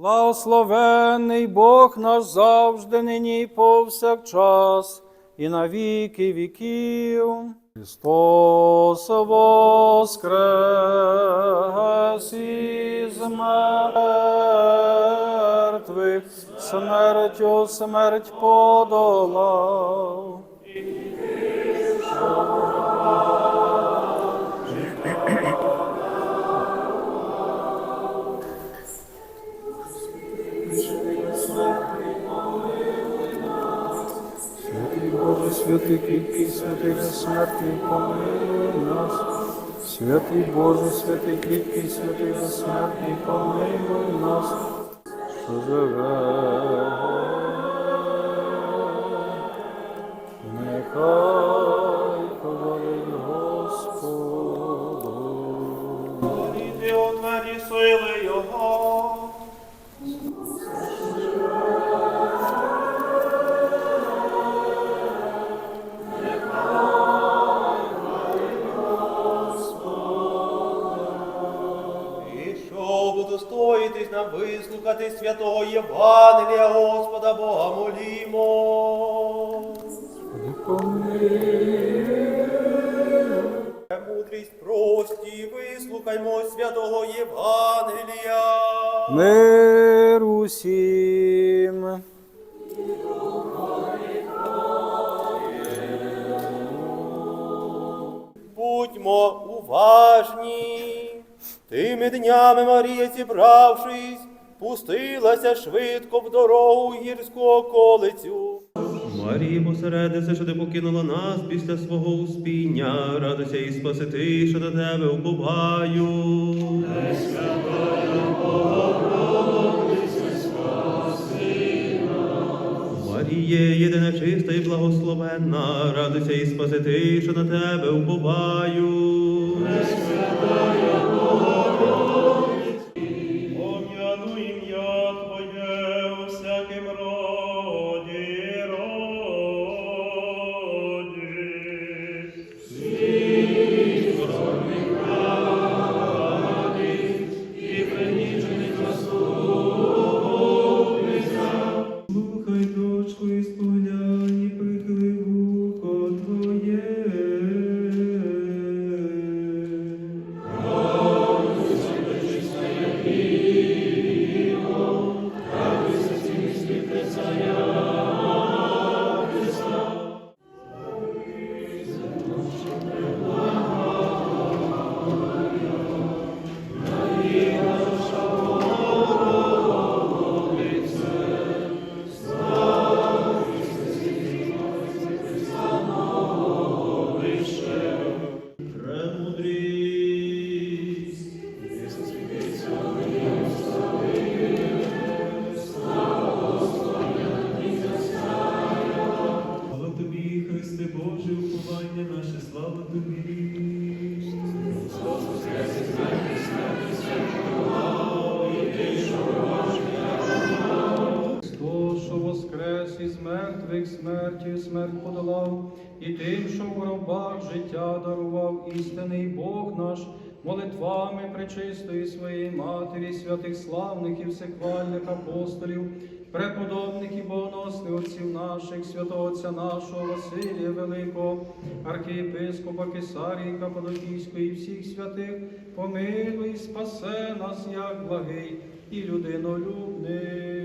Благословенний Бог наш завжди, нині і повсякчас, і на віки віків. Христос воскрес із мертвих, смертю смерть подолав. Святий святий кріпкий, святий безсмертний, помилуй нас. Святий Боже, святий кріпкий, святий безсмертний, помилуй нас, що. Стоїтись нам вислухати святого Євангелія Господа Бога молімо. Мудрість прості, вислухаймо святого Євангелія. Мир усім. Будьмо уважні. Тими днями Марія, зібравшись, пустилася швидко в дорогу гірську околицю. Марія посередиця, що ти покинула нас після свого успіння, радуйся і спасити, що до тебе уповаю. Маріє, єдина чиста і благословенна, радуйся і спасити, що на тебе уповаю. Мертвих смертю смерть подолав, і тим, що в гробах життя дарував істинний Бог наш, молитвами пречистої своєї Матері, святих славних і всехвальних апостолів, преподобних і богоносних отців наших, святого Отця нашого Василія Великого, архієпископа Кесарії Каппадокійської і всіх святих, помилуй, спасе нас, як благий і людинолюбний.